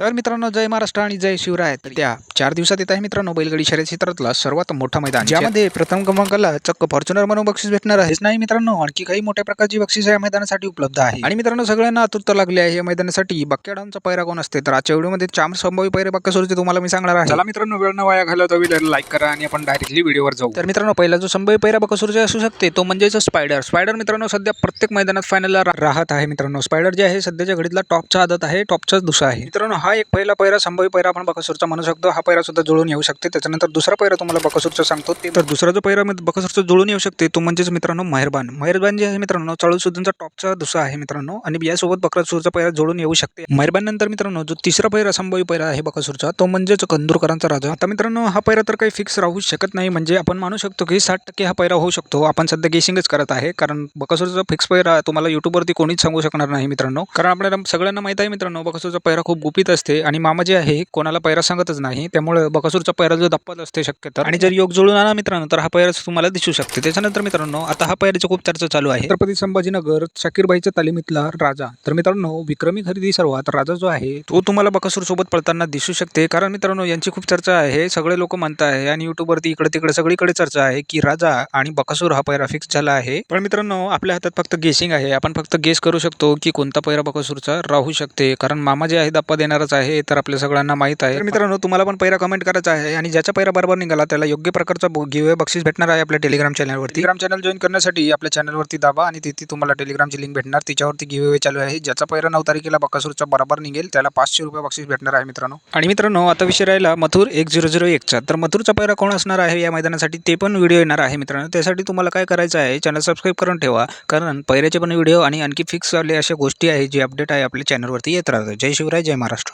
तर मित्रांनो जय महाराष्ट्र आणि जय शिवराय. तर त्या चार दिवसात येत आहे मित्रांनो बैलगाडी शर्यत क्षेत्रातला सर्वात मोठा मैदान. ज्यामध्ये प्रथम क्रमांकाला चक्क फॉर्च्युनर म्हणून बक्षीस भेटणार आहे. हेच नाही मित्रांनो आणखी काही मोठ्या प्रकारची बक्षीस या मैदानासाठी उपलब्ध आहे. आणि मित्रांनो सगळ्यांना आतुरता लागली आहे. या मैदानासाठी बक्क्याडांचा पैरा कोण असते? तर आजच्या व्हिडिओमध्ये चार संभाव्य पैरे बक्कासोरचे तुम्हाला मी सांगणार आहे. चला मित्रांनो वेळ न वाया घालवता व्हिडिओला लाईक करा आणि आपण डायरेक्टली व्हिडिओवर जाऊ. तर मित्रांनो पहिला जो संभाव्य पैरा बकासूरचे असू शकते तो म्हणजेच स्पायडर स्पायडर मित्रांनो सध्या प्रत्येक मैदानात फायनलला राहत आहे मित्रांनो. स्पायडर जे आहे सध्याच्या घडीतला टॉपचा आदत आहे टॉपचाच दुसरा आहे. मित्रांनो हा एक पहिला पैरा संभावी पैरा आपण बकासूरचा म्हणू शकतो. हा पैरा सुद्धा जुळून येऊ शकते. त्याच्यानंतर दुसरा पैरा तुम्हाला बकासूरचा सांगतो. ते तर दुसरा जो पैरा मित- बकासूरचा जुळून येऊ शकते तो म्हणजेच मित्रांनो मेहरबान. मेहरबान जे आहे मित्रांनो चाळू सुद्धांचा टॉपचा दुसरा आहे मित्रांनो. आणि यासोबत बकासूरचा पैरा जोडून येऊ शकते. मेहरबान नंतर मित्रांनो जो तिसरा पैरा संभवी पैरा आहे बकासूरचा तो म्हणजेच कंदूरकरांचा राजा. आता मित्रांनो हा पैरा तर काही फिक्स राहू शकत नाही. म्हणजे आपण मानू शकतो की साठ टक्के हा पैरा होऊ शकतो. आपण सध्या गेसिंगच करत आहे. कारण बकासूरचा फिक्स पैरा तुम्हाला युट्यूबवरती कोणीच सांगू शकणार नाही मित्रांनो. कारण आपल्याला सगळ्यांना माहीत आहे मित्रांनो बकासूरचा पैरा खूप गुपित असते आणि मामा जे आहे कोणाला पैरा सांगतच नाही. त्यामुळे बकासूरचा पैरा जो दप्पाच असते शक्यतो आणि जर योग जुळून आला मित्रांनो तर हा पैरा तुम्हाला दिसू शकते. त्याच्यानंतर मित्रांनो आता हा पैराची खूप चर्चा चालू आहे. छत्रपती संभाजीनगर शाकीरबाईच्या तालिमीतला राजा. तर मित्रांनो विक्रमी खरेदी सर्वात राजा जो आहे तो तुम्हाला बकासूर सोबत पळताना दिसू शकते. कारण मित्रांनो यांची खूप चर्चा आहे सगळे लोक म्हणत आहे आणि युट्यूबवरती इकडे तिकडे सगळीकडे चर्चा आहे की राजा आणि बकासूर हा पैरा फिक्स झाला आहे. पण मित्रांनो आपल्या हातात फक्त गेसिंग आहे. आपण फक्त गेस करू शकतो की कोणता पैरा बकासूरचा राहू शकते. कारण मामा जे आहे दप्पा देणारच आहे तर आपल्या सगळ्यांना माहीत आहे. तर मित्रांनो तुम्हाला पण पैरा कमेंट करायचा आहे आणि ज्याचा पैरा बरोबर निघाला त्याला योग्य प्रकारचा गिवे बक्षीस भेटणार आहे आपल्या टेलिग्राम चॅनलवरती टेलिग्राम चॅनल जॉईन करण्यासाठी आपल्या चॅनलवरती दाबा आणि तिथे तुम्हाला टेलिग्रामची लिंक भेटणार. तिच्यावरती गिवे चालू आहे. ज्याचा पैरा नऊ तारखेला बकासूरचा बरोबर निघेल त्याला पाचशे रुपये बक्षीस भेटणार आहे मित्रांनो. आणि मित्रांनो आता विषय राहिला मथुर एक झिरो झिरो एकचा तर मथुरचा पैरा कोण असणार आहे या मैदानासाठी ते पण व्हिडिओ येणार आहे मित्रांनो. त्यासाठी तुम्हाला काय करायचं आहे चॅनल सबस्क्राईब करून ठेवा. कारण पैऱ्याचे पण व्हिडिओ आणि आणखी फिक्स वाले अशा गोष्टी आहे जी अपडेट आहे आपल्या चॅनलवरती येत राहतात. जय शिवराय जय महाराष्ट्र.